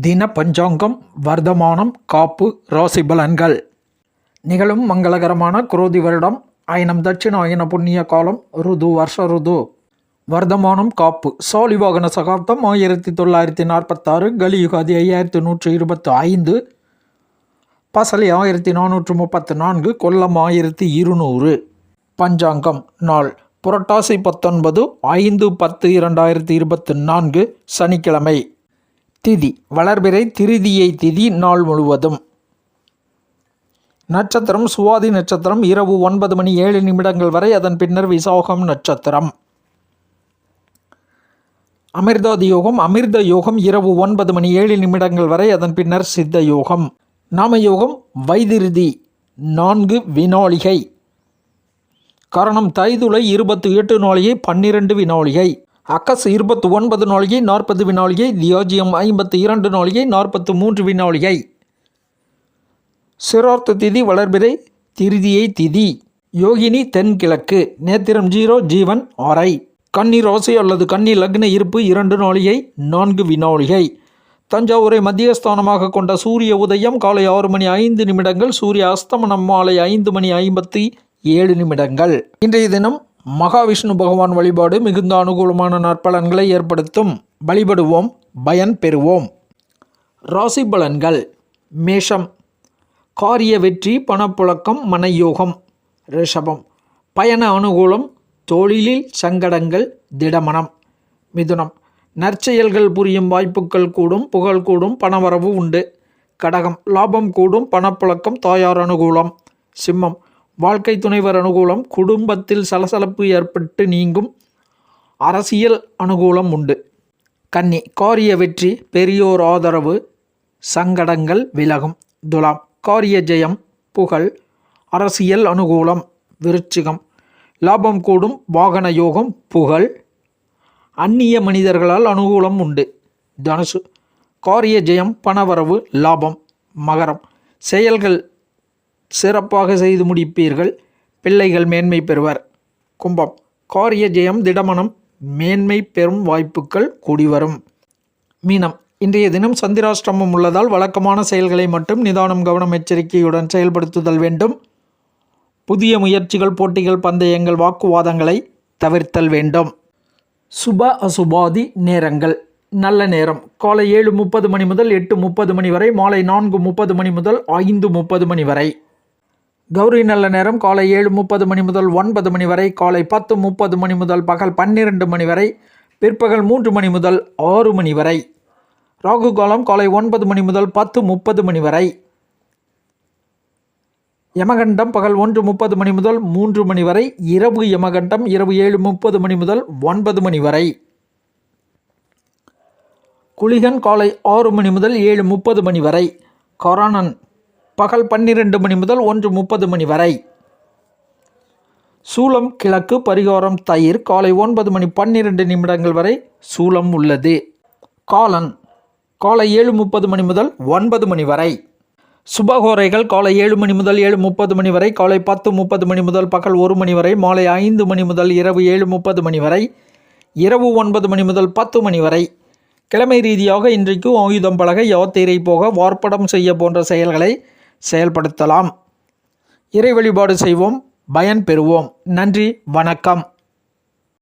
தின பஞ்சாங்கம் வர்த்தமானம் காப்பு ராசி பலன்கள். நிகழும் மங்களகரமான குரோதி வருடம் அயனம் தட்சிணாயன புண்ணிய காலம் ருது வருஷ ருது. வர்த்தமானம் காப்பு. சாலிவாகன சகாப்தம் ஆயிரத்தி தொள்ளாயிரத்தி நாற்பத்தாறு கலியுகாதி ஐயாயிரத்தி நூற்றி இருபத்தி ஐந்து. பசலி ஆயிரத்தி நானூற்று முப்பத்து நான்கு கொல்லம் ஆயிரத்தி இருநூறு. பஞ்சாங்கம் நாள். புரட்டாசி பத்தொன்பது ஐந்து பத்து இரண்டாயிரத்தி இருபத்தி நான்கு சனிக்கிழமை. திதி வளர்பிறை திருதியை திதி நாள் முழுவதும். நட்சத்திரம் சுவாதி நட்சத்திரம் இரவு ஒன்பது மணி ஏழு நிமிடங்கள் வரை அதன் பின்னர் விசாகம் நட்சத்திரம். அமிர்தாதி யோகம் அமிர்த யோகம் இரவு ஒன்பது மணி ஏழு நிமிடங்கள் வரை அதன் பின்னர் சித்த யோகம். நாம யோகம் வைதிருதி நான்கு வினாளிகை. காரணம் தைதுளை இருபத்தி எட்டு நாளிகை பன்னிரண்டு வினாளிகை. அக்கஸ் இருபத்தி ஒன்பது நாளிகை நாற்பது வினாளிகை தியோஜியம் ஐம்பத்தி இரண்டு நாளிகை நாற்பத்து மூன்று வினாளிகை. சிரார்த்த திதி வளர்பிறை திருதியை திதி. யோகினி தென்கிழக்கு. நேத்திரம் ஜீரோ ஜீவன் ஆரை கன்னி ஓசை அல்லது கன்னி லக்ன இருப்பு இரண்டு நாளிகை நான்கு வினாளிகை. தஞ்சாவூரை மத்தியஸ்தானமாக கொண்ட சூரிய உதயம் காலை ஆறு மணி ஐந்து நிமிடங்கள் சூரிய அஸ்தமனம் மாலை ஐந்து மணி ஐம்பத்தி ஏழு நிமிடங்கள். இன்றைய தினம் மகாவிஷ்ணு பகவான் வழிபாடு மிகுந்த அனுகூலமான நற்பலன்களை ஏற்படுத்தும். வழிபடுவோம் பயன் பெறுவோம். ராசி பலன்கள். மேஷம். காரிய வெற்றி பணப்புழக்கம் மனயோகம். ரிஷபம். பயண அனுகூலம் தொழிலில் சங்கடங்கள் திடமனம். மிதுனம். நற்செயல்கள் புரியும் வாய்ப்புகள் கூடும் புகழ் கூடும் பணவரவு உண்டு. கடகம். லாபம் கூடும் பணப்புழக்கம் தாயார் அனுகூலம். சிம்மம். வாழ்க்கை துணைவர் அனுகூலம் குடும்பத்தில் சலசலப்பு ஏற்பட்டு நீங்கும் அரசியல் அனுகூலம் உண்டு. கன்னி காரிய வெற்றி பெரியோர் ஆதரவு சங்கடங்கள் விலகும். துலாம் காரிய ஜெயம் புகழ் அரசியல் அனுகூலம் விருச்சிகம். லாபம் கூடும் வாகன யோகம் புகழ். அந்நிய மனிதர்களால் அனுகூலம் உண்டு. தனுசு காரிய ஜெயம் பணவரவு லாபம் மகரம். செயல்கள் சிறப்பாக செய்து முடிப்பீர்கள். பிள்ளைகள் மேன்மை பெறுவர். கும்பம். காரிய ஜெயம் திடமனம் மேன்மை பெறும் வாய்ப்புகள் கூடிவரும் மீனம். இன்றைய தினம் சந்திராஷ்டிரமம் உள்ளதால் வழக்கமான செயல்களை மட்டும் நிதானம் கவனம் எச்சரிக்கையுடன் செயல்படுத்துதல் வேண்டும். புதிய முயற்சிகள் போட்டிகள் பந்தயங்கள் வாக்குவாதங்களை தவிர்த்தல் வேண்டும். சுப அசுபாதி நேரங்கள். நல்ல நேரம். காலை ஏழு முப்பது மணி முதல் எட்டு முப்பது மணி வரை மாலை நான்கு முப்பது மணி முதல் ஐந்து முப்பது மணி வரை. கௌரி நல்ல நேரம். காலை ஏழு முப்பது மணி முதல் ஒன்பது மணி வரை காலை பத்து முப்பது மணி முதல் பகல் பன்னிரெண்டு மணி வரை பிற்பகல் மூன்று மணி முதல் ஆறு மணி வரை. ராகு காலம் காலை ஒன்பது மணி முதல் பத்து முப்பது மணி வரை. யமகண்டம் பகல் ஒன்று முப்பது மணி முதல் மூன்று மணி வரை இரவு யமகண்டம் இரவு ஏழு முப்பது மணி முதல் ஒன்பது மணி வரை. குளிகன் காலை ஆறு மணி முதல் ஏழு முப்பது மணி வரை. கரானன் பகல் பன்னிரெண்டு மணி முதல் ஒன்று முப்பது மணி வரை. சூலம் கிழக்கு பரிகாரம் தயிர். காலை ஒன்பது மணி பன்னிரெண்டு நிமிடங்கள் வரை சூலம் உள்ளது. காலன் காலை ஏழு முப்பது மணி முதல் ஒன்பது மணி வரை. சுபகோரைகள் காலை ஏழு மணி முதல் ஏழு முப்பது மணி வரை. காலை பத்து முப்பது மணி முதல் பகல் ஒரு மணி வரை. மாலை ஐந்து மணி முதல் இரவு ஏழு முப்பது மணி வரை. இரவு ஒன்பது மணி முதல் பத்து மணி வரை. கிழமை ரீதியாக இன்றைக்கு ஆயுதம் பழக யாத்திரை போக வார்ப்படம் செய்ய போன்ற செயல்களை செயல்படுத்தலாம். இறை வழிபாடு செய்வோம். பயன் பெறுவோம். நன்றி. வணக்கம்.